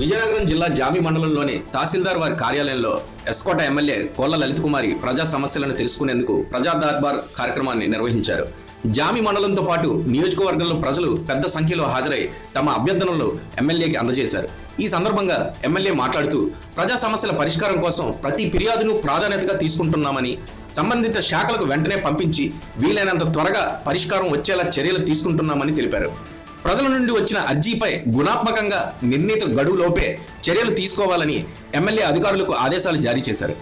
విజయనగరం జిల్లా జామి మండలంలోని తహసీల్దార్ వారి కార్యాలయంలో ఎస్కోట ఎమ్మెల్యే కోళ్ళ లలిత్ కుమారి ప్రజా సమస్యలను తెలుసుకునేందుకు ప్రజా దర్బార్ కార్యక్రమాన్ని నిర్వహించారు. జామి మండలంతో పాటు నియోజకవర్గంలో ప్రజలు పెద్ద సంఖ్యలో హాజరై తమ అభ్యర్థనలు ఎమ్మెల్యేకి అందజేశారు. ఈ సందర్భంగా ఎమ్మెల్యే మాట్లాడుతూ ప్రజా సమస్యల పరిష్కారం కోసం ప్రతి ఫిర్యాదును ప్రాధాన్యతగా తీసుకుంటున్నామని సంబంధిత శాఖలకు వెంటనే పంపించి వీలైనంత త్వరగా పరిష్కారం వచ్చేలా చర్యలు తీసుకుంటున్నామని తెలిపారు. ప్రజల నుండి వచ్చిన అర్జీపై గుణాత్మకంగా నిర్ణీత గడువులోపే చర్యలు తీసుకోవాలని ఎమ్మెల్యే అధికారులకు ఆదేశాలు జారీ చేశారు.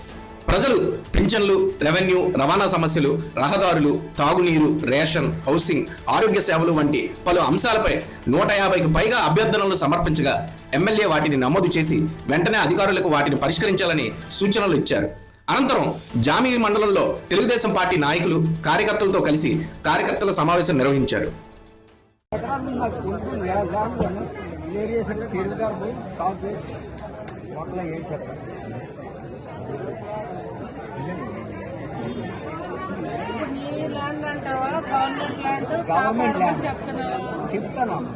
ప్రజలు పింఛన్లు రెవెన్యూ రవాణా సమస్యలు రహదారులు తాగునీరు రేషన్ హౌసింగ్ ఆరోగ్య సేవలు వంటి పలు అంశాలపై నూట యాభైకి పైగా అభ్యర్థనలు సమర్పించగా ఎమ్మెల్యే వాటిని నమోదు చేసి వెంటనే అధికారులకు వాటిని పరిష్కరించాలని సూచనలు ఇచ్చారు. అనంతరం జామీ మండలంలో తెలుగుదేశం పార్టీ నాయకులు కార్యకర్తలతో కలిసి కార్యకర్తల సమావేశం నిర్వహించారు. పోయి గవర్నమెంట్ ల్యాండ్ చెప్తాను.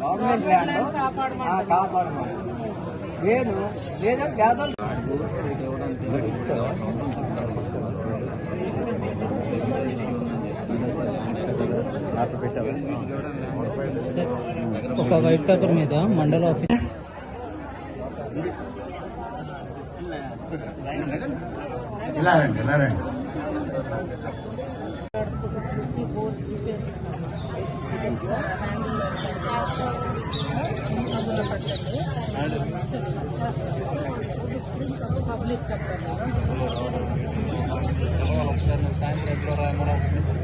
గవర్నమెంట్ ల్యాండ్ కాపాడమని నేను లేదా పేదలు ఒక వైట్ పేపర్ మీద మండల ఆఫీస్ ఇలా రండి ఇలా పబ్లిక్ కట్టాలి ఒకసారి సాయంత్రం ఎప్పుడు రాయమని